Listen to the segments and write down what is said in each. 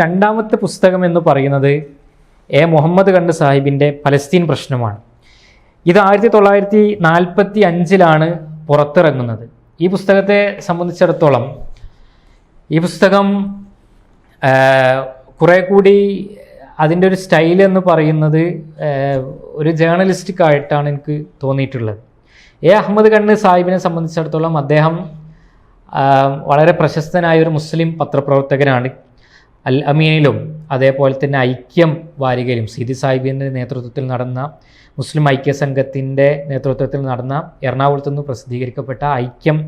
രണ്ടാമത്തെ പുസ്തകം എന്ന് പറയുന്നത് എ മുഹമ്മദ് കണ്ട് സാഹിബിന്റെ പലസ്തീൻ പ്രശ്നമാണ്. ഇത് ആയിരത്തി തൊള്ളായിരത്തി നാൽപ്പത്തി അഞ്ചിലാണ് പുറത്തിറങ്ങുന്നത്. ഈ പുസ്തകത്തെ സംബന്ധിച്ചിടത്തോളം ഈ പുസ്തകം കുറേ കൂടി അതിന്റെ ഒരു സ്റ്റൈൽ എന്ന് പറയുന്നത് ഒരു ജേർണലിസ്റ്റിക് ആയിട്ടാണ് എനിക്ക് തോന്നിയിട്ടുള്ളത്. എ അഹമ്മദ് കണ്ണ് സാഹിബിനെ സംബന്ധിച്ചിടത്തോളം അദ്ദേഹം വളരെ പ്രശസ്തനായ ഒരു മുസ്ലിം പത്രപ്രവർത്തകനാണ്. അൽ അമീനിലും അതേപോലെ തന്നെ ഐക്യം വാരികയിലും സിദി സാഹിബിന്റെ നേതൃത്വത്തിൽ നടന്ന മുസ്ലിം ഐക്യ സംഘത്തിന്റെ നേതൃത്വത്തിൽ നടന്ന എറണാകുളത്ത് നിന്ന് പ്രസിദ്ധീകരിക്കപ്പെട്ട ഐക്യം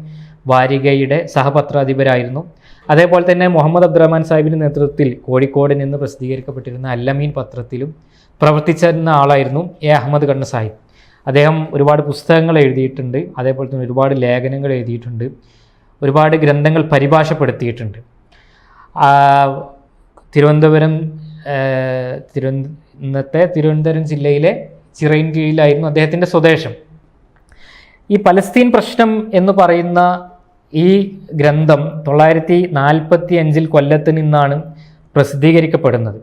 വാരികയുടെ സഹപത്രാധിപരായിരുന്നു. അതേപോലെ തന്നെ മുഹമ്മദ് അബ്ദുറഹ്മാൻ സാഹിബിന്റെ നേതൃത്വത്തിൽ കോഴിക്കോട് നിന്ന് പ്രസിദ്ധീകരിക്കപ്പെട്ടിരുന്ന അല്ലമീൻ പത്രത്തിലും പ്രവർത്തിച്ചിരുന്ന ആളായിരുന്നു എ അഹമ്മദ് കണ്ണ സാഹിബ്. അദ്ദേഹം ഒരുപാട് പുസ്തകങ്ങൾ എഴുതിയിട്ടുണ്ട് അതേപോലെ തന്നെ ഒരുപാട് ലേഖനങ്ങൾ എഴുതിയിട്ടുണ്ട് ഒരുപാട് ഗ്രന്ഥങ്ങൾ പരിഭാഷപ്പെടുത്തിയിട്ടുണ്ട്. തിരുവനന്തപുരം തിരു ഇന്നത്തെ തിരുവനന്തപുരം ജില്ലയിലെ ചിറയിൻ കീഴിലായിരുന്നു അദ്ദേഹത്തിന്റെ സ്വദേശം. ഈ പലസ്തീൻ പ്രശ്നം എന്ന് പറയുന്ന ഈ ഗ്രന്ഥം തൊള്ളായിരത്തി നാൽപ്പത്തി അഞ്ചിൽ കൊല്ലത്ത് നിന്നാണ് പ്രസിദ്ധീകരിക്കപ്പെടുന്നത്.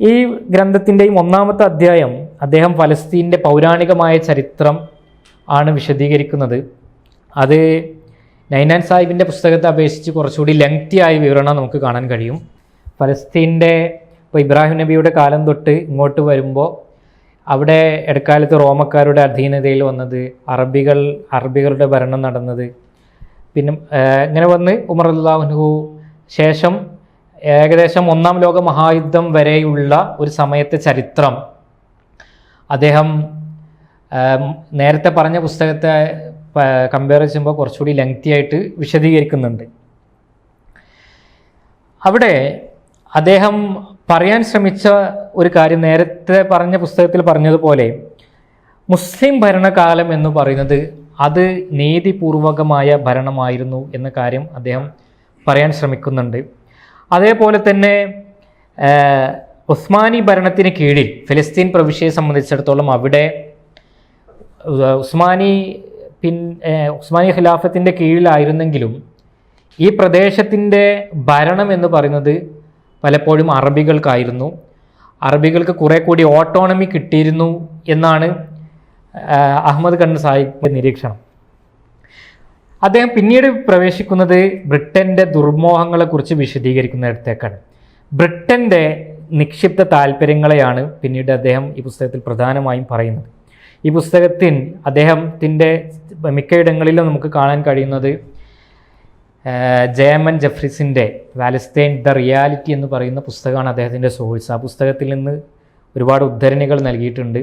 ഈ ഗ്രന്ഥത്തിന്റെയും ഒന്നാമത്തെ അധ്യായം അദ്ദേഹം ഫലസ്തീന്റെ പൗരാണികമായ ചരിത്രം ആണ് വിശദീകരിക്കുന്നത്. അത് നൈനാൻ സാഹിബിന്റെ പുസ്തകത്തെ അപേക്ഷിച്ച് കുറച്ചുകൂടി ലെങ്തി ആയ വിവരണം നമുക്ക് കാണാൻ കഴിയും. ഫലസ്തീന്റെ ഇപ്പോൾ ഇബ്രാഹിം നബിയുടെ കാലം തൊട്ട് ഇങ്ങോട്ട് വരുമ്പോൾ അവിടെ ഇടക്കാലത്ത് റോമക്കാരുടെ അധീനതയിൽ വന്നത് അറബികൾ അറബികളുടെ ഭരണം നടന്നത്. പിന്നെ ഇങ്ങനെ വന്ന് ഉമർ അള്ളാഹുനു ശേഷം ഏകദേശം ഒന്നാം ലോക മഹായുദ്ധം വരെയുള്ള ഒരു സമയത്തെ ചരിത്രം. അദ്ദേഹം നേരത്തെ പറഞ്ഞ പുസ്തകത്തെ കമ്പയർ ചെയ്യുമ്പോൾ കുറച്ചുകൂടി ലെങ്തി ആയിട്ട് വിശദീകരിക്കുന്നുണ്ട്. അവിടെ അദ്ദേഹം പറയാൻ ശ്രമിച്ച ഒരു കാര്യം നേരത്തെ പറഞ്ഞ പുസ്തകത്തിൽ പറഞ്ഞതുപോലെ മുസ്ലിം ഭരണകാലം എന്ന് പറയുന്നത് അത് നീതിപൂർവകമായ ഭരണമായിരുന്നു എന്ന കാര്യം അദ്ദേഹം പറയാൻ ശ്രമിക്കുന്നുണ്ട്. അതേപോലെ തന്നെ ഉസ്മാനി ഭരണത്തിന് കീഴിൽ ഫലസ്തീൻ പ്രവിശ്യയെ സംബന്ധിച്ചിടത്തോളം അവിടെ ഉസ്മാനി പിൻ ഉസ്മാനി ഖിലാഫത്തിന്റെ കീഴിലായിരുന്നെങ്കിലും ഈ പ്രദേശത്തിന്റെ ഭരണം എന്ന് പറയുന്നത് പലപ്പോഴും അറബികൾക്കായിരുന്നു. അറബികൾക്ക് കുറെ കൂടി ഓട്ടോണമി കിട്ടിയിരുന്നു എന്നാണ് അഹമ്മദ് ഖണ്ഡ് സാഹിബ് നിരീക്ഷണം. അദ്ദേഹം പിന്നീട് പ്രവേശിക്കുന്നത് ബ്രിട്ടന്റെ ദുർമോഹങ്ങളെക്കുറിച്ച് വിശദീകരിക്കുന്നിടത്തേക്കാണ്. ബ്രിട്ടന്റെ നിക്ഷിപ്ത താല്പര്യങ്ങളെയാണ് പിന്നീട് അദ്ദേഹം ഈ പുസ്തകത്തിൽ പ്രധാനമായും പറയുന്നത്. ഈ പുസ്തകത്തിൽ അദ്ദേഹത്തിന്റെ മിക്കയിടങ്ങളിലും നമുക്ക് കാണാൻ കഴിയുന്നത് ജയമൻ ജഫ്രിസിന്റെ വാലസ്റ്റൈൻ ദ റിയാലിറ്റി എന്ന് പറയുന്ന പുസ്തകമാണ് അദ്ദേഹത്തിന്റെ സോഴ്സ്. ആ പുസ്തകത്തിൽ നിന്ന് ഒരുപാട് ഉദ്ധരണികൾ നൽകിയിട്ടുണ്ട്.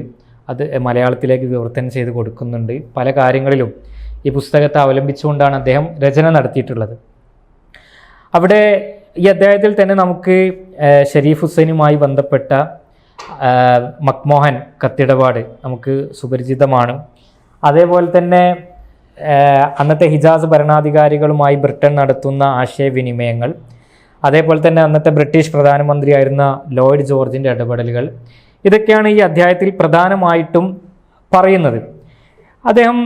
അത് മലയാളത്തിലേക്ക് വിവർത്തനം ചെയ്ത് കൊടുക്കുന്നുണ്ട്. പല കാര്യങ്ങളിലും ഈ പുസ്തകത്തെ അവലംബിച്ചുകൊണ്ടാണ് അദ്ദേഹം രചന നടത്തിയിട്ടുള്ളത്. അവിടെ ഈ അധ്യായത്തിൽ തന്നെ നമുക്ക് ഷരീഫ് ഹുസൈനുമായി ബന്ധപ്പെട്ട മക്മോഹൻ കത്തിടപാട് നമുക്ക് സുപരിചിതമാണ്. അതേപോലെ തന്നെ അന്നത്തെ ഹിജാസ് ഭരണാധികാരികളുമായി ബ്രിട്ടൻ നടത്തുന്ന ആശയവിനിമയങ്ങൾ അതേപോലെ തന്നെ അന്നത്തെ ബ്രിട്ടീഷ് പ്രധാനമന്ത്രിയായിരുന്ന ലോയിഡ് ജോർജിന്റെ ഇടപെടലുകൾ ഇതൊക്കെയാണ് ഈ അധ്യായത്തിൽ പ്രധാനമായിട്ടും പറയുന്നത്. അദ്ദേഹം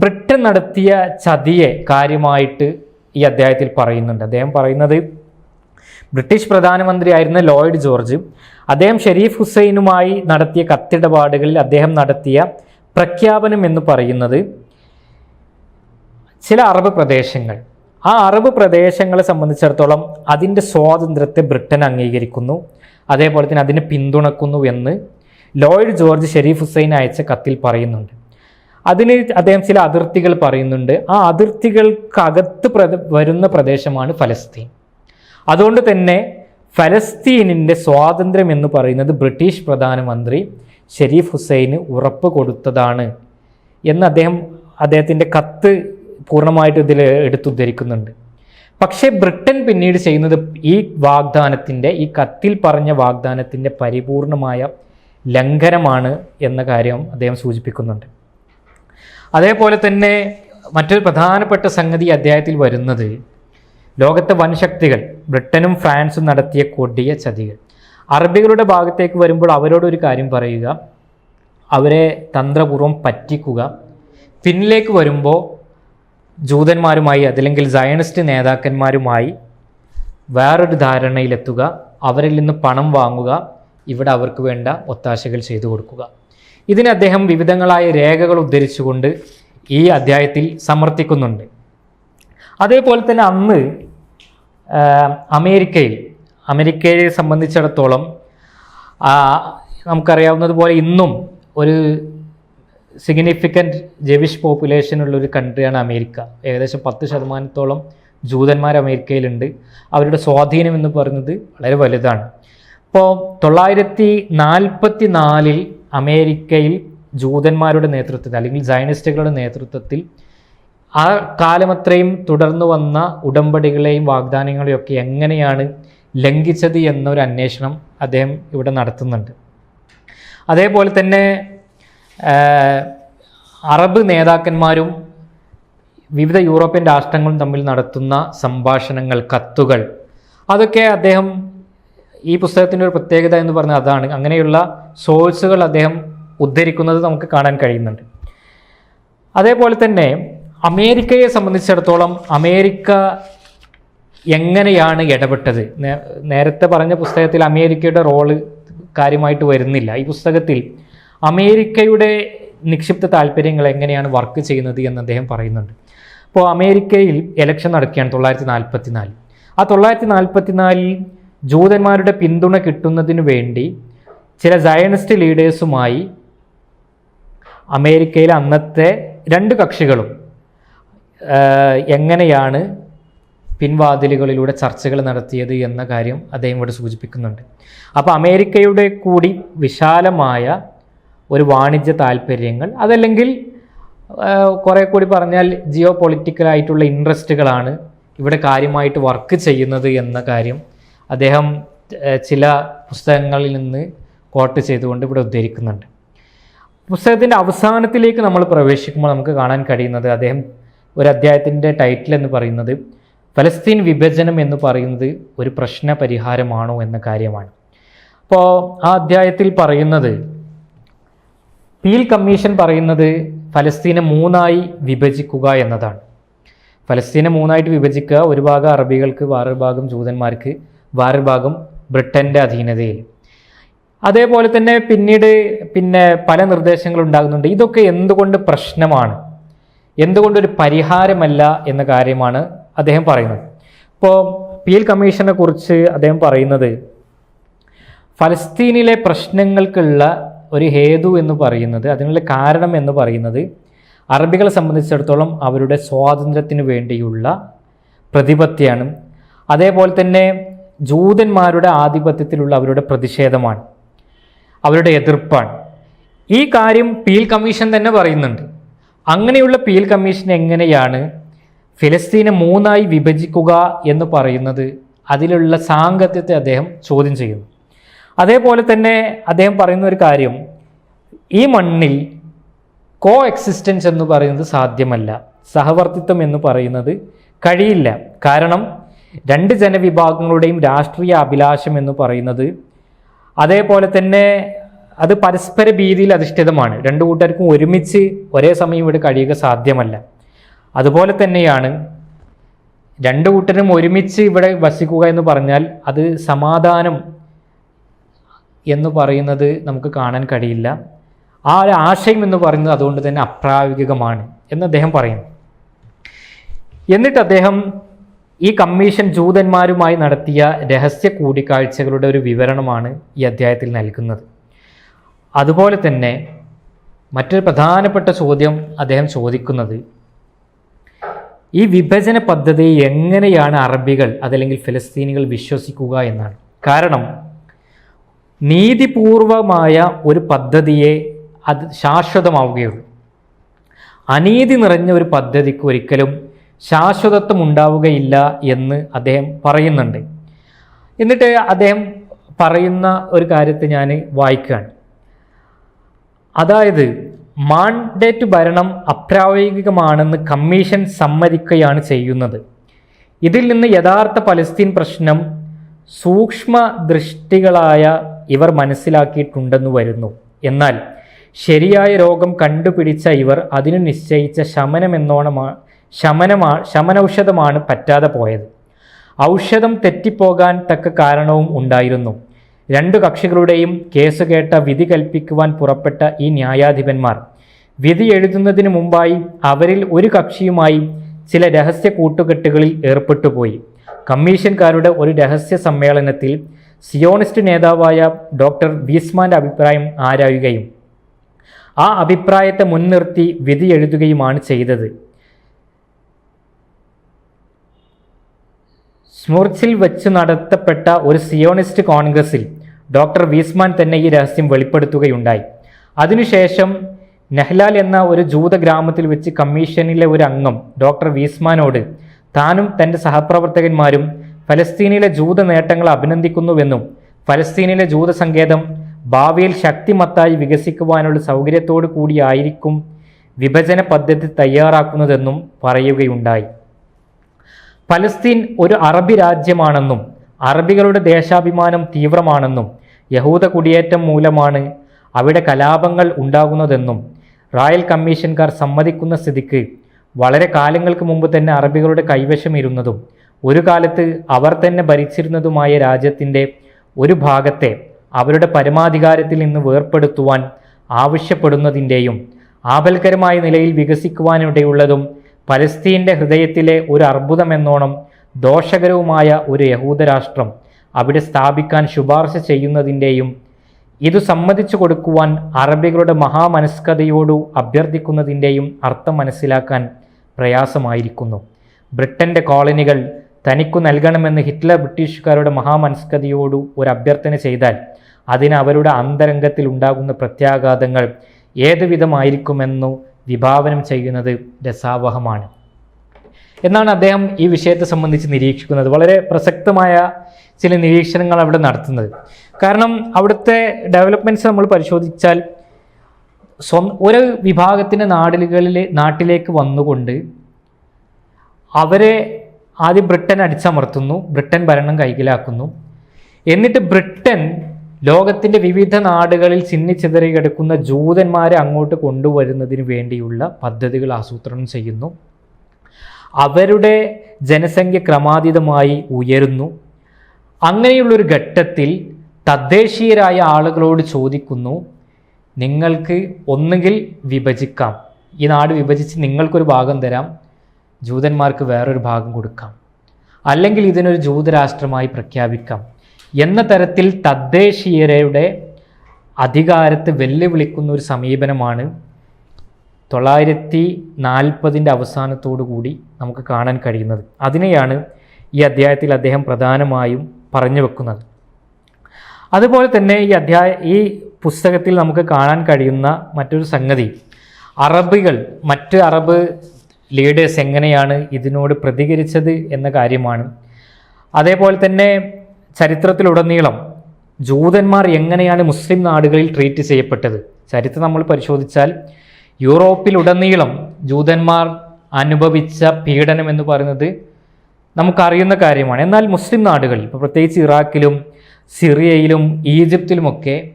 ബ്രിട്ടൻ നടത്തിയ ചതിയെ കാര്യമായിട്ട് ഈ അധ്യായത്തിൽ പറയുന്നുണ്ട്. അദ്ദേഹം പറയുന്നത് ബ്രിട്ടീഷ് പ്രധാനമന്ത്രിയായിരുന്ന ലോയിഡ് ജോർജ് അദ്ദേഹം ഷെരീഫ് ഹുസൈനുമായി നടത്തിയ കത്തിടപാടുകളിൽ അദ്ദേഹം നടത്തിയ പ്രഖ്യാപനം എന്ന് പറയുന്നത് ചില അറബ് പ്രദേശങ്ങൾ. ആ അറബ് പ്രദേശങ്ങളെ സംബന്ധിച്ചിടത്തോളം അതിന്റെ സ്വാതന്ത്ര്യത്തെ ബ്രിട്ടൻ അംഗീകരിക്കുന്നു. അതേപോലെ തന്നെ അതിനെ പിന്തുണക്കുന്നു എന്ന് ലോയിഡ് ജോർജ് ഷെരീഫ് ഹുസൈൻ അയച്ച കത്തിൽ പറയുന്നുണ്ട്. അതിന് അദ്ദേഹം ചില അതിർത്തികൾ പറയുന്നുണ്ട്. ആ അതിർത്തികൾക്കകത്ത് പ്ര വരുന്ന പ്രദേശമാണ് ഫലസ്തീൻ. അതുകൊണ്ട് തന്നെ ഫലസ്തീനിന്റെ സ്വാതന്ത്ര്യം എന്ന് പറയുന്നത് ബ്രിട്ടീഷ് പ്രധാനമന്ത്രി ഷെരീഫ് ഹുസൈന് ഉറപ്പ് കൊടുത്തതാണ് എന്ന് അദ്ദേഹം അദ്ദേഹത്തിന്റെ കത്ത് പൂർണമായിട്ട് ഇതിൽ എടുത്തുദ്ധരിക്കുന്നുണ്ട്. പക്ഷേ ബ്രിട്ടൻ പിന്നീട് ചെയ്യുന്നത് ഈ വാഗ്ദാനത്തിന്റെ ഈ കത്തിൽ പറഞ്ഞ വാഗ്ദാനത്തിന്റെ പരിപൂർണമായ ലംഘനമാണ് എന്ന കാര്യം അദ്ദേഹം സൂചിപ്പിക്കുന്നുണ്ട്. അതേപോലെ തന്നെ മറ്റൊരു പ്രധാനപ്പെട്ട സംഗതി അദ്ദേഹത്തിൽ വരുന്നത് ലോകത്തെ വൻശക്തികൾ ബ്രിട്ടനും ഫ്രാൻസും നടത്തിയ കൊടിയ ചതികൾ. അറബികളുടെ ഭാഗത്തേക്ക് വരുമ്പോൾ അവരോടൊരു കാര്യം പറയുക അവരെ തന്ത്രപൂർവം പറ്റിക്കുക. പിന്നിലേക്ക് വരുമ്പോൾ ജൂതന്മാരുമായി അതല്ലെങ്കിൽ സയണിസ്റ്റ് നേതാക്കന്മാരുമായി വേറൊരു ധാരണയിലെത്തുക അവരിൽ നിന്ന് പണം വാങ്ങുക ഇവിടെ അവർക്ക് വേണ്ട ഒത്താശകൾ ചെയ്തു കൊടുക്കുക. ഇതിന് അദ്ദേഹം വിവിധങ്ങളായ രേഖകൾ ഉദ്ധരിച്ചുകൊണ്ട് ഈ അധ്യായത്തിൽ സമർത്ഥിക്കുന്നുണ്ട്. അതേപോലെ തന്നെ അന്ന് അമേരിക്കയിൽ അമേരിക്കയെ സംബന്ധിച്ചിടത്തോളം നമുക്കറിയാവുന്നതുപോലെ ഇന്നും ഒരു സിഗ്നിഫിക്കന്റ് ജെവിഷ് പോപ്പുലേഷൻ ഉള്ള ഒരു കൺട്രിയാണ് അമേരിക്ക. ഏകദേശം പത്ത് ശതമാനത്തോളം ജൂതന്മാർ അമേരിക്കയിലുണ്ട്. അവരുടെ സ്വാധീനം എന്ന് പറയുന്നത് വളരെ വലുതാണ്. ഇപ്പോൾ തൊള്ളായിരത്തി നാൽപ്പത്തി നാലിൽ അമേരിക്കയിൽ ജൂതന്മാരുടെ നേതൃത്വത്തിൽ അല്ലെങ്കിൽ സയനിസ്റ്റുകളുടെ നേതൃത്വത്തിൽ ആ കാലമത്രയും തുടർന്നു വന്ന ഉടമ്പടികളെയും വാഗ്ദാനങ്ങളെയും ഒക്കെ എങ്ങനെയാണ് ലംഘിച്ചത് എന്നൊരു അന്വേഷണം അദ്ദേഹം ഇവിടെ നടത്തുന്നുണ്ട്. അതേപോലെ തന്നെ അറബ് നേതാക്കന്മാരും വിവിധ യൂറോപ്യൻ രാഷ്ട്രങ്ങളും തമ്മിൽ നടത്തുന്ന സംഭാഷണങ്ങൾ കത്തുകൾ അതൊക്കെ അദ്ദേഹം ഈ പുസ്തകത്തിന്റെ ഒരു പ്രത്യേകത എന്ന് പറഞ്ഞാൽ അതാണ്. അങ്ങനെയുള്ള സോഴ്സുകൾ അദ്ദേഹം ഉദ്ധരിക്കുന്നത് നമുക്ക് കാണാൻ കഴിയുന്നുണ്ട്. അതേപോലെ തന്നെ അമേരിക്കയെ സംബന്ധിച്ചിടത്തോളം അമേരിക്ക എങ്ങനെയാണ് ഇടപെട്ടത്? നേരത്തെ പറഞ്ഞ പുസ്തകത്തിൽ അമേരിക്കയുടെ റോൾ കാര്യമായിട്ട് വരുന്നില്ല. ഈ പുസ്തകത്തിൽ അമേരിക്കയുടെ നിക്ഷിപ്ത താല്പര്യങ്ങൾ എങ്ങനെയാണ് വർക്ക് ചെയ്യുന്നത് എന്ന് അദ്ദേഹം പറയുന്നുണ്ട്. അപ്പോൾ അമേരിക്കയിൽ ഇലക്ഷൻ നടക്കുകയാണ് തൊള്ളായിരത്തി നാൽപ്പത്തി നാലിൽ ആ തൊള്ളായിരത്തി നാൽപ്പത്തി നാലിൽ ജൂതന്മാരുടെ പിന്തുണ കിട്ടുന്നതിന് വേണ്ടി ചില സയനിസ്റ്റ് ലീഡേഴ്സുമായി അമേരിക്കയിലെ അന്നത്തെ രണ്ട് കക്ഷികളും എങ്ങനെയാണ് പിൻവാതിലുകളിലൂടെ ചർച്ചകൾ നടത്തിയത് എന്ന കാര്യം അദ്ദേഹം ഇവിടെ സൂചിപ്പിക്കുന്നുണ്ട്. അപ്പോൾ അമേരിക്കയുടെ കൂടി വിശാലമായ ഒരു വാണിജ്യ താല്പര്യങ്ങൾ അതല്ലെങ്കിൽ കുറേ കൂടി പറഞ്ഞാൽ ജിയോ പൊളിറ്റിക്കലായിട്ടുള്ള ഇൻട്രസ്റ്റുകളാണ് ഇവിടെ കാര്യമായിട്ട് വർക്ക് ചെയ്യുന്നത് എന്ന കാര്യം അദ്ദേഹം ചില പുസ്തകങ്ങളിൽ നിന്ന് കോട്ട് ചെയ്തുകൊണ്ട് ഇവിടെ ഉദ്ധരിക്കുന്നുണ്ട്. പുസ്തകത്തിന്റെ അവസാനത്തിലേക്ക് നമ്മൾ പ്രവേശിക്കുമ്പോൾ നമുക്ക് കാണാൻ കഴിയുന്നത് അദ്ദേഹം ഒരു അധ്യായത്തിന്റെ ടൈറ്റിൽ എന്ന് പറയുന്നത് ഫലസ്തീൻ വിഭജനം എന്ന് പറയുന്നത് ഒരു പ്രശ്ന പരിഹാരമാണോ എന്ന കാര്യമാണ്. അപ്പോൾ ആ അധ്യായത്തിൽ പറയുന്നത് പീൽ കമ്മീഷൻ പറയുന്നത് ഫലസ്തീനെ മൂന്നായി വിഭജിക്കുക എന്നതാണ്. ഫലസ്തീനെ മൂന്നായിട്ട് വിഭജിക്കുക ഒരു ഭാഗം അറബികൾക്ക് വേറൊരു ഭാഗം ജൂതന്മാർക്ക് വേറൊരു ഭാഗം ബ്രിട്ടന്റെ അധീനതയിൽ. അതേപോലെ തന്നെ പിന്നീട് പിന്നെ പല നിർദ്ദേശങ്ങൾ ഉണ്ടാകുന്നുണ്ട്. ഇതൊക്കെ എന്തുകൊണ്ട് പ്രശ്നമാണ്? എന്തുകൊണ്ടൊരു പരിഹാരമല്ല എന്ന കാര്യമാണ് അദ്ദേഹം പറയുന്നത്. ഇപ്പോൾ പീൽ കമ്മീഷനെ കുറിച്ച് അദ്ദേഹം പറയുന്നത് ഫലസ്തീനിലെ പ്രശ്നങ്ങൾക്കുള്ള ഒരു ഹേതു എന്ന് പറയുന്നത് അതിനുള്ള കാരണം എന്ന് പറയുന്നത് അറബികളെ സംബന്ധിച്ചിടത്തോളം അവരുടെ സ്വാതന്ത്ര്യത്തിന് വേണ്ടിയുള്ള പ്രതിപത്തിയാണ്. അതേപോലെ തന്നെ ജൂതന്മാരുടെ ആധിപത്യത്തിലുള്ള അവരുടെ പ്രതിഷേധമാണ് അവരുടെ എതിർപ്പാണ്. ഈ കാര്യം പീൽ കമ്മീഷൻ തന്നെ പറയുന്നുണ്ട്. അങ്ങനെയുള്ള പീൽ കമ്മീഷൻ എങ്ങനെയാണ് ഫിലസ്തീനെ മൂന്നായി വിഭജിക്കുക എന്ന് പറയുന്നത് അതിലുള്ള സാങ്കത്യത്തെ അദ്ദേഹം ചോദ്യം ചെയ്യുന്നു. അതേപോലെ തന്നെ അദ്ദേഹം പറയുന്ന ഒരു കാര്യം ഈ മണ്ണിൽ കോ എക്സിസ്റ്റൻസ് എന്ന് പറയുന്നത് സാധ്യമല്ല. സഹവർത്തിത്വം എന്ന് പറയുന്നത് കഴിയില്ല. കാരണം രണ്ട് ജനവിഭാഗങ്ങളുടെയും രാഷ്ട്രീയ അഭിലാഷം എന്ന് പറയുന്നത് അതേപോലെ തന്നെ അത് പരസ്പര ഭീതിയിൽ അധിഷ്ഠിതമാണ്. രണ്ടു കൂട്ടർക്കും ഒരുമിച്ച് ഒരേ സമയം ഇവിടെ കഴിയുക സാധ്യമല്ല. അതുപോലെ തന്നെയാണ് രണ്ടു കൂട്ടരും ഒരുമിച്ച് ഇവിടെ വസിക്കുക എന്ന് പറഞ്ഞാൽ അത് സമാധാനം എന്ന് പറയുന്നത് നമുക്ക് കാണാൻ കഴിയില്ല. ആ ഒരു ആശയം എന്ന് പറയുന്നത് അതുകൊണ്ട് തന്നെ അപ്രായോഗികമാണ് എന്ന് അദ്ദേഹം പറയുന്നു. എന്നിട്ട് അദ്ദേഹം ഈ കമ്മീഷൻ ജൂതന്മാരുമായി നടത്തിയ രഹസ്യ കൂടിക്കാഴ്ചകളുടെ ഒരു വിവരണമാണ് ഈ അധ്യായത്തിൽ നൽകുന്നത്. അതുപോലെ തന്നെ മറ്റൊരു പ്രധാനപ്പെട്ട ചോദ്യം അദ്ദേഹം ചോദിക്കുന്നത് ഈ വിഭജന പദ്ധതി എങ്ങനെയാണ് അറബികൾ അതല്ലെങ്കിൽ ഫലസ്തീനികൾ വിശ്വസിക്കുക എന്നാണ്. കാരണം നീതിപൂർവമായ ഒരു പദ്ധതിയെ അത് ശാശ്വതമാവുകയുള്ളൂ. അനീതി നിറഞ്ഞ ഒരു പദ്ധതിക്ക് ഒരിക്കലും ശാശ്വതത്വം ഉണ്ടാവുകയില്ല എന്ന് അദ്ദേഹം പറയുന്നുണ്ട്. എന്നിട്ട് അദ്ദേഹം പറയുന്ന ഒരു കാര്യത്തെ ഞാൻ വായിക്കുകയാണ്. അതായത് മാൻഡേറ്റ് ഭരണം അപ്രായോഗികമാണെന്ന് കമ്മീഷൻ സമ്മതിക്കുകയാണ് ചെയ്യുന്നത്. ഇതിൽ നിന്ന് യഥാർത്ഥ പലസ്തീൻ പ്രശ്നം സൂക്ഷ്മ ദൃഷ്ടികളായ ഇവർ മനസ്സിലാക്കിയിട്ടുണ്ടെന്ന് വരുന്നു. എന്നാൽ ശരിയായ രോഗം കണ്ടുപിടിച്ച ഇവർ അതിനു നിശ്ചയിച്ച ശമനമെന്നോണമാ ശമനമാ ശമനൌഷധമാണ് പറ്റാതെ പോയത്. ഔഷധം തെറ്റിപ്പോകാൻ തക്ക കാരണവും ഉണ്ടായിരുന്നു. രണ്ടു കക്ഷികളുടെയും കേസ് കേട്ട വിധി കൽപ്പിക്കുവാൻ പുറപ്പെട്ട ഈ ന്യായാധിപന്മാർ. വിധി എഴുതുന്നതിന് മുമ്പായി അവരിൽ ഒരു കക്ഷിയുമായി ചില രഹസ്യ കൂട്ടുകെട്ടുകളിൽ ഏർപ്പെട്ടുപോയി കമ്മീഷൻകാരുടെ ഒരു രഹസ്യ സമ്മേളനത്തിൽ സിയോണിസ്റ്റ് നേതാവായ ഡോക്ടർ വീസ്മാന്റെ അഭിപ്രായം ആരായുകയും ആ അഭിപ്രായത്തെ മുൻനിർത്തി വിധി എഴുതുകയുമാണ് ചെയ്തത്. സ്മുർച്ചിൽ വെച്ച് നടത്തപ്പെട്ട ഒരു സിയോണിസ്റ്റ് കോൺഗ്രസിൽ ഡോക്ടർ വീസ്മാൻ തന്നെ ഈ രഹസ്യം വെളിപ്പെടുത്തുകയുണ്ടായി. അതിനുശേഷം നെഹ്ലാൽ എന്ന ഒരു ജൂത ഗ്രാമത്തിൽ വെച്ച് കമ്മീഷനിലെ ഒരു അംഗം ഡോക്ടർ വീസ്മാനോട് താനും തന്റെ സഹപ്രവർത്തകന്മാരും ഫലസ്തീനിലെ ജൂത നേട്ടങ്ങൾ അഭിനന്ദിക്കുന്നുവെന്നും ഫലസ്തീനിലെ ജൂത സങ്കേതം ഭാവിയിൽ ശക്തിമത്തായി വികസിക്കുവാനുള്ള സൗകര്യത്തോടു കൂടിയായിരിക്കും വിഭജന പദ്ധതി തയ്യാറാക്കുന്നതെന്നും പറയുകയുണ്ടായി. ഫലസ്തീൻ ഒരു അറബി രാജ്യമാണെന്നും അറബികളുടെ ദേശാഭിമാനം തീവ്രമാണെന്നും യഹൂദ കുടിയേറ്റം മൂലമാണ് അവിടെ കലാപങ്ങൾ ഉണ്ടാകുന്നതെന്നും റോയൽ കമ്മീഷൻകാർ സമ്മതിക്കുന്ന സ്ഥിതിക്ക് വളരെ കാലങ്ങൾക്ക് മുമ്പ് തന്നെ അറബികളുടെ കൈവശമിരുന്നതും ഒരു കാലത്ത് അവർ തന്നെ ഭരിച്ചിരുന്നതുമായ രാജ്യത്തിന്റെ ഒരു ഭാഗത്തെ അവരുടെ പരമാധികാരത്തിൽ നിന്ന് വേർപ്പെടുത്തുവാൻ ആവശ്യപ്പെടുന്നതിന്റെയും ആപൽക്കരമായ നിലയിൽ വികസിക്കുവാനിടയുള്ളതും പലസ്തീന്റെ ഹൃദയത്തിലെ ഒരു അർബുദമെന്നോണം ദോഷകരവുമായ ഒരു യഹൂദരാഷ്ട്രം അവിടെ സ്ഥാപിക്കാൻ ശുപാർശ ചെയ്യുന്നതിന്റെയും ഇതു സമ്മതിച്ചു കൊടുക്കുവാൻ അറബികളുടെ മഹാമനസ്കതയോടു അഭ്യർത്ഥിക്കുന്നതിന്റെയും അർത്ഥം മനസ്സിലാക്കാൻ പ്രയാസമായിരിക്കുന്നു. ബ്രിട്ടന്റെ കോളനികൾ തനിക്കു നൽകണമെന്ന് ഹിറ്റ്ലർ ബ്രിട്ടീഷുകാരുടെ മഹാമനസ്കതയോടു ഒരു അഭ്യർത്ഥന ചെയ്താൽ അതിന് അവരുടെ അന്തരംഗത്തിൽ ഉണ്ടാകുന്ന പ്രത്യാഘാതങ്ങൾ ഏതു വിധമായിരിക്കുമെന്നു വിഭാവനം ചെയ്യുന്നത് രസാവഹമാണ്. എന്നാണ് അദ്ദേഹം ഈ വിഷയത്തെ സംബന്ധിച്ച് നിരീക്ഷിക്കുന്നത്. വളരെ പ്രസക്തമായ ചില നിരീക്ഷണങ്ങൾ അവിടെ നടത്തുന്നത്. കാരണം അവിടുത്തെ ഡെവലപ്മെന്റ്സ് നമ്മൾ പരിശോധിച്ചാൽ സ്വ ഒരു വിഭാഗത്തിന്റെ നാടുകളിൽ നാട്ടിലേക്ക് വന്നുകൊണ്ട് അവരെ ആദ്യം ബ്രിട്ടൻ അടിച്ചമർത്തുന്നു ബ്രിട്ടൻ ഭരണം കൈക്കലാക്കുന്നു. എന്നിട്ട് ബ്രിട്ടൻ ലോകത്തിന്റെ വിവിധ നാടുകളിൽ ചിന്നിച്ചിതറി കിടക്കുന്ന ജൂതന്മാരെ അങ്ങോട്ട് കൊണ്ടുവരുന്നതിന് വേണ്ടിയുള്ള പദ്ധതികൾ ആസൂത്രണം ചെയ്യുന്നു. അവരുടെ ജനസംഖ്യ ക്രമാതീതമായി ഉയരുന്നു. അങ്ങനെയുള്ളൊരു ഘട്ടത്തിൽ തദ്ദേശീയരായ ആളുകളോട് ചോദിക്കുന്നു നിങ്ങൾക്ക് ഒന്നുകിൽ വിഭജിക്കാം. ഈ നാട് വിഭജിച്ച് നിങ്ങൾക്കൊരു ഭാഗം തരാം. ജൂതന്മാർക്ക് വേറൊരു ഭാഗം കൊടുക്കാം. അല്ലെങ്കിൽ ഇതിനൊരു ജൂതരാഷ്ട്രമായി പ്രഖ്യാപിക്കാം. എന്ന തരത്തിൽ തദ്ദേശീയരയുടെ അധികാരത്തെ വെല്ലുവിളിക്കുന്ന ഒരു സമീപനമാണ് തൊള്ളായിരത്തി നാൽപ്പതിന്റെ അവസാനത്തോടു കൂടി നമുക്ക് കാണാൻ കഴിയുന്നത്. അതിനെയാണ് ഈ അധ്യായത്തിൽ അദ്ദേഹം പ്രധാനമായും പറഞ്ഞു വെക്കുന്നത്. അതുപോലെ തന്നെ ഈ അധ്യായ ഈ പുസ്തകത്തിൽ നമുക്ക് കാണാൻ കഴിയുന്ന മറ്റൊരു സംഗതി. അറബികൾ മറ്റ് അറബ് ലീഡേഴ്സ് എങ്ങനെയാണ് ഇതിനോട് പ്രതികരിച്ചത് എന്ന കാര്യമാണ്. അതേപോലെ തന്നെ ചരിത്രത്തിലുടനീളം ജൂതന്മാർ എങ്ങനെയാണ് മുസ്ലിം നാടുകളിൽ ട്രീറ്റ് ചെയ്യപ്പെട്ടത്. ചരിത്രം നമ്മൾ പരിശോധിച്ചാൽ യൂറോപ്പിലുടനീളം ജൂതന്മാർ അനുഭവിച്ച പീഡനം എന്ന് പറയുന്നത് നമുക്കറിയുന്ന കാര്യമാണ്. എന്നാൽ മുസ്ലിം നാടുകളിൽ ഇപ്പോൾ പ്രത്യേകിച്ച് ഇറാഖിലും സിറിയയിലും ഈജിപ്തിലുമൊക്കെ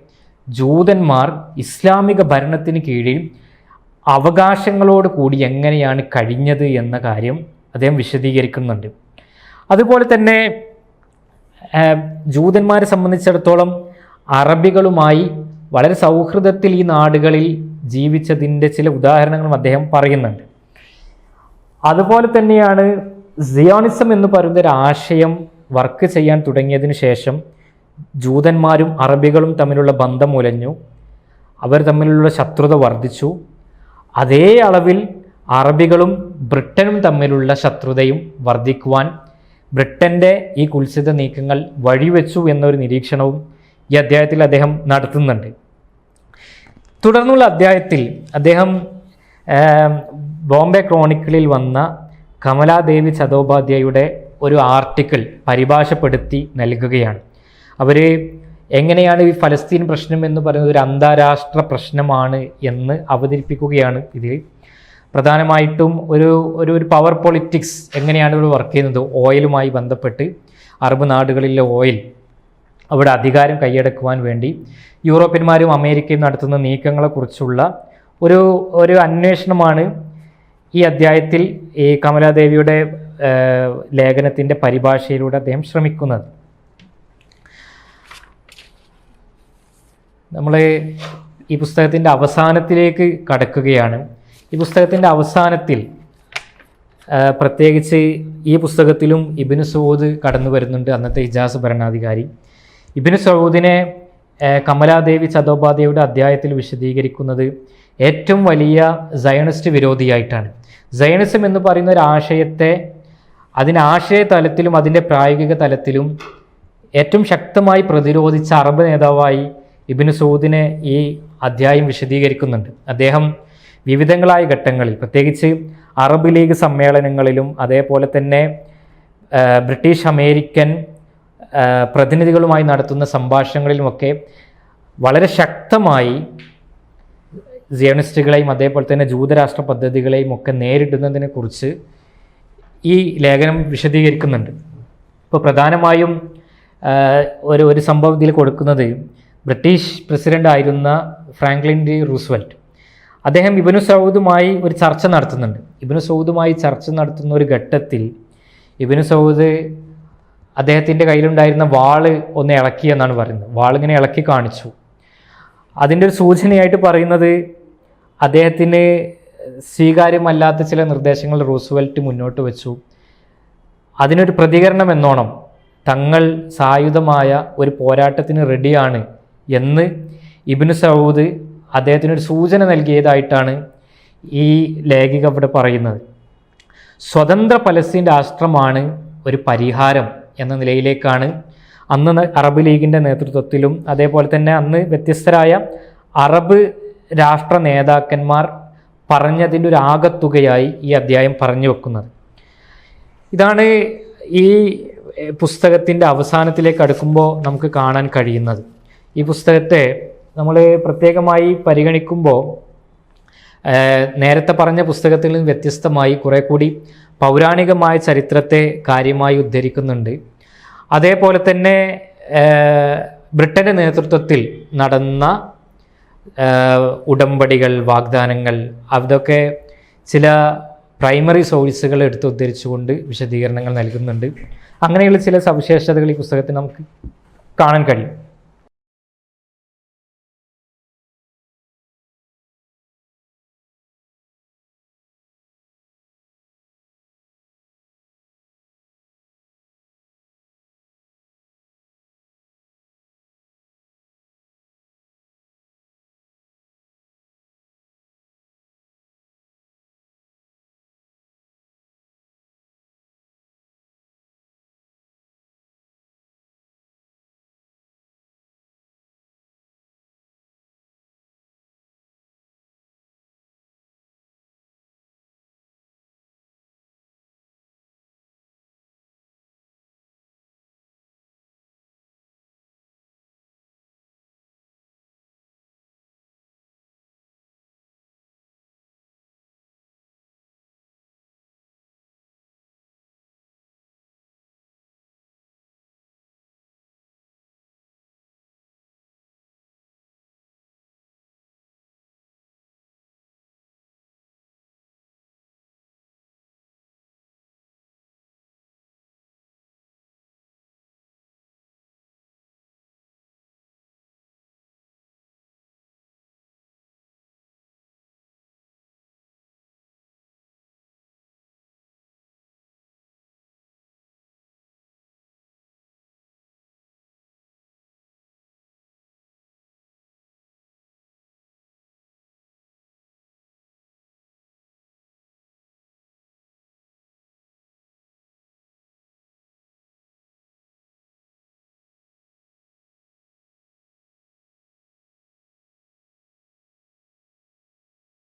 ജൂതന്മാർ ഇസ്ലാമിക ഭരണത്തിന് കീഴിൽ അവകാശങ്ങളോട് കൂടി എങ്ങനെയാണ് കഴിഞ്ഞത് എന്ന കാര്യം അദ്ദേഹം വിശദീകരിക്കുന്നുണ്ട്. അതുപോലെ തന്നെ ജൂതന്മാരെ സംബന്ധിച്ചിടത്തോളം അറബികളുമായി വളരെ സൗഹൃദത്തിൽ ഈ നാടുകളിൽ ജീവിച്ചതിന്റെ ചില ഉദാഹരണങ്ങളും അദ്ദേഹം പറയുന്നുണ്ട്. അതുപോലെ തന്നെയാണ് സിയോണിസം എന്ന് പറയുന്ന ഒരു ആശയം വർക്ക് ചെയ്യാൻ തുടങ്ങിയതിന് ശേഷം ജൂതന്മാരും അറബികളും തമ്മിലുള്ള ബന്ധം ഉലഞ്ഞു. അവർ തമ്മിലുള്ള ശത്രുത വർദ്ധിച്ചു. അതേ അളവിൽ അറബികളും ബ്രിട്ടനും തമ്മിലുള്ള ശത്രുതയും വർദ്ധിക്കുവാൻ ബ്രിട്ടന്റെ ഈ കുൽസിത നീക്കങ്ങൾ വഴിവെച്ചു എന്നൊരു നിരീക്ഷണവും ഈ അധ്യായത്തിൽ അദ്ദേഹം നടത്തുന്നുണ്ട്. തുടർന്നുള്ള അധ്യായത്തിൽ അദ്ദേഹം ബോംബെ ക്രോണിക്കിളിൽ വന്ന കമലാദേവി ചതോപാധ്യായയുടെ ഒരു ആർട്ടിക്കിൾ പരിഭാഷപ്പെടുത്തി നൽകുകയാണ്. അവർ എങ്ങനെയാണ് ഈ ഫലസ്തീൻ പ്രശ്നം എന്ന് പറയുന്നത് ഒരു അന്താരാഷ്ട്ര പ്രശ്നമാണ് എന്ന് അവതരിപ്പിക്കുകയാണ് ഇതിൽ. പ്രധാനമായിട്ടും ഒരു ഒരു ഒരു പവർ പൊളിറ്റിക്സ് എങ്ങനെയാണ് ഇവിടെ വർക്ക് ചെയ്യുന്നത്? ഓയിലുമായി ബന്ധപ്പെട്ട് അറബ് നാടുകളിലെ ഓയിൽ അവിടെ അധികാരം കൈയടക്കുവാൻ വേണ്ടി യൂറോപ്യന്മാരും അമേരിക്കയും നടത്തുന്ന നീക്കങ്ങളെക്കുറിച്ചുള്ള ഒരു ഒരു അന്വേഷണമാണ് ഈ അധ്യായത്തിൽ ഈ കമലാദേവിയുടെ ലേഖനത്തിന്റെ പരിഭാഷയിലൂടെ അദ്ദേഹം ശ്രമിക്കുന്നത്. നമ്മൾ ഈ പുസ്തകത്തിന്റെ അവസാനത്തിലേക്ക് കടക്കുകയാണ്. ഈ പുസ്തകത്തിന്റെ അവസാനത്തിൽ പ്രത്യേകിച്ച് ഈ പുസ്തകത്തിലും ഇബിന് സൗദ് കടന്നു വരുന്നുണ്ട് അന്നത്തെ ഇജാസ് ഭരണാധികാരി. ഇബിന് സൗദിനെ കമലാദേവി ചതോപാധ്യയുടെ അധ്യായത്തിൽ വിശദീകരിക്കുന്നത് ഏറ്റവും വലിയ സയണിസ്റ്റ് വിരോധിയായിട്ടാണ്. സയണിസം എന്ന് പറയുന്ന ഒരു ആശയത്തെ അതിന് ആശയ തലത്തിലും അതിന്റെ പ്രായോഗിക തലത്തിലും ഏറ്റവും ശക്തമായി പ്രതിരോധിച്ച അറബ് നേതാവായി ഇബിന് സൗദിനെ ഈ അധ്യായം വിശദീകരിക്കുന്നുണ്ട്. അദ്ദേഹം വിവിധങ്ങളായ ഘട്ടങ്ങളിൽ പ്രത്യേകിച്ച് അറബ് ലീഗ് സമ്മേളനങ്ങളിലും അതേപോലെ തന്നെ ബ്രിട്ടീഷ് അമേരിക്കൻ പ്രതിനിധികളുമായി നടത്തുന്ന സംഭാഷണങ്ങളിലുമൊക്കെ വളരെ ശക്തമായി സിയണിസ്റ്റുകളെയും അതേപോലെ തന്നെ ജൂതരാഷ്ട്ര പദ്ധതികളെയും ഒക്കെ നേരിടുന്നതിനെ കുറിച്ച് ഈ ലേഖനം വിശദീകരിക്കുന്നുണ്ട്. ഇപ്പോൾ പ്രധാനമായും ഒരു ഒരു സംഭവത്തിൽ കൊടുക്കുന്നത് ബ്രിട്ടീഷ് പ്രസിഡന്റ് ആയിരുന്ന ഫ്രാങ്ക്ലിൻ ഡി റൂസ്വെൽറ്റ്. അദ്ദേഹം ഇബനു സൗദുമായി ഒരു ചർച്ച നടത്തുന്നുണ്ട്. ഇബനു സൗദുമായി ചർച്ച നടത്തുന്ന ഒരു ഘട്ടത്തിൽ ഇബനു സൗദ് അദ്ദേഹത്തിന്റെ കയ്യിലുണ്ടായിരുന്ന വാൾ ഒന്ന് ഇളക്കി എന്നാണ് പറയുന്നത്. വാളിങ്ങനെ ഇളക്കി കാണിച്ചു. അതിന്റെ ഒരു സൂചനയായിട്ട് പറയുന്നത് അദ്ദേഹത്തിന് സ്വീകാര്യമല്ലാത്ത ചില നിർദ്ദേശങ്ങൾ റൂസ്വെൽറ്റ് മുന്നോട്ട് വെച്ചു. അതിനൊരു പ്രതികരണം എന്നോണം തങ്ങൾ സായുധമായ ഒരു പോരാട്ടത്തിന് റെഡിയാണ് എന്ന് ഇബിന് സൗദ് അദ്ദേഹത്തിനൊരു സൂചന നൽകിയതായിട്ടാണ് ഈ ലേഖിക ഇവിടെ പറയുന്നത്. സ്വതന്ത്ര പലസ്തീൻ രാഷ്ട്രമാണ് ഒരു പരിഹാരം എന്ന നിലയിലേക്കാണ് അന്ന് അറബ് ലീഗിന്റെ നേതൃത്വത്തിലും അതേപോലെ തന്നെ അന്ന് വ്യത്യസ്തരായ അറബ് രാഷ്ട്ര നേതാക്കന്മാർ പറഞ്ഞതിന്റെ ഒരു ആകത്തുകയായി ഈ അധ്യായം പറഞ്ഞു വെക്കുന്നത്. ഇതാണ് ഈ പുസ്തകത്തിന്റെ അവസാനത്തിലേക്ക് അടുക്കുമ്പോൾ നമുക്ക് കാണാൻ കഴിയുന്നത്. ഈ പുസ്തകത്തെ നമ്മൾ പ്രത്യേകമായി പരിഗണിക്കുമ്പോൾ നേരത്തെ പറഞ്ഞ പുസ്തകത്തിൽ നിന്ന് വ്യത്യസ്തമായി കുറെ കൂടി പൗരാണികമായ ചരിത്രത്തെ കാര്യമായി ഉദ്ധരിക്കുന്നുണ്ട്. അതേപോലെ തന്നെ ബ്രിട്ടന്റെ നേതൃത്വത്തിൽ നടന്ന ഉടമ്പടികൾ വാഗ്ദാനങ്ങൾ അതൊക്കെ ചില പ്രൈമറി സോഴ്സുകൾ എടുത്ത് ഉദ്ധരിച്ചുകൊണ്ട് വിശദീകരണങ്ങൾ നൽകുന്നുണ്ട്. അങ്ങനെയുള്ള ചില സവിശേഷതകൾ ഈ പുസ്തകത്തിൽ നമുക്ക് കാണാൻ കഴിയും.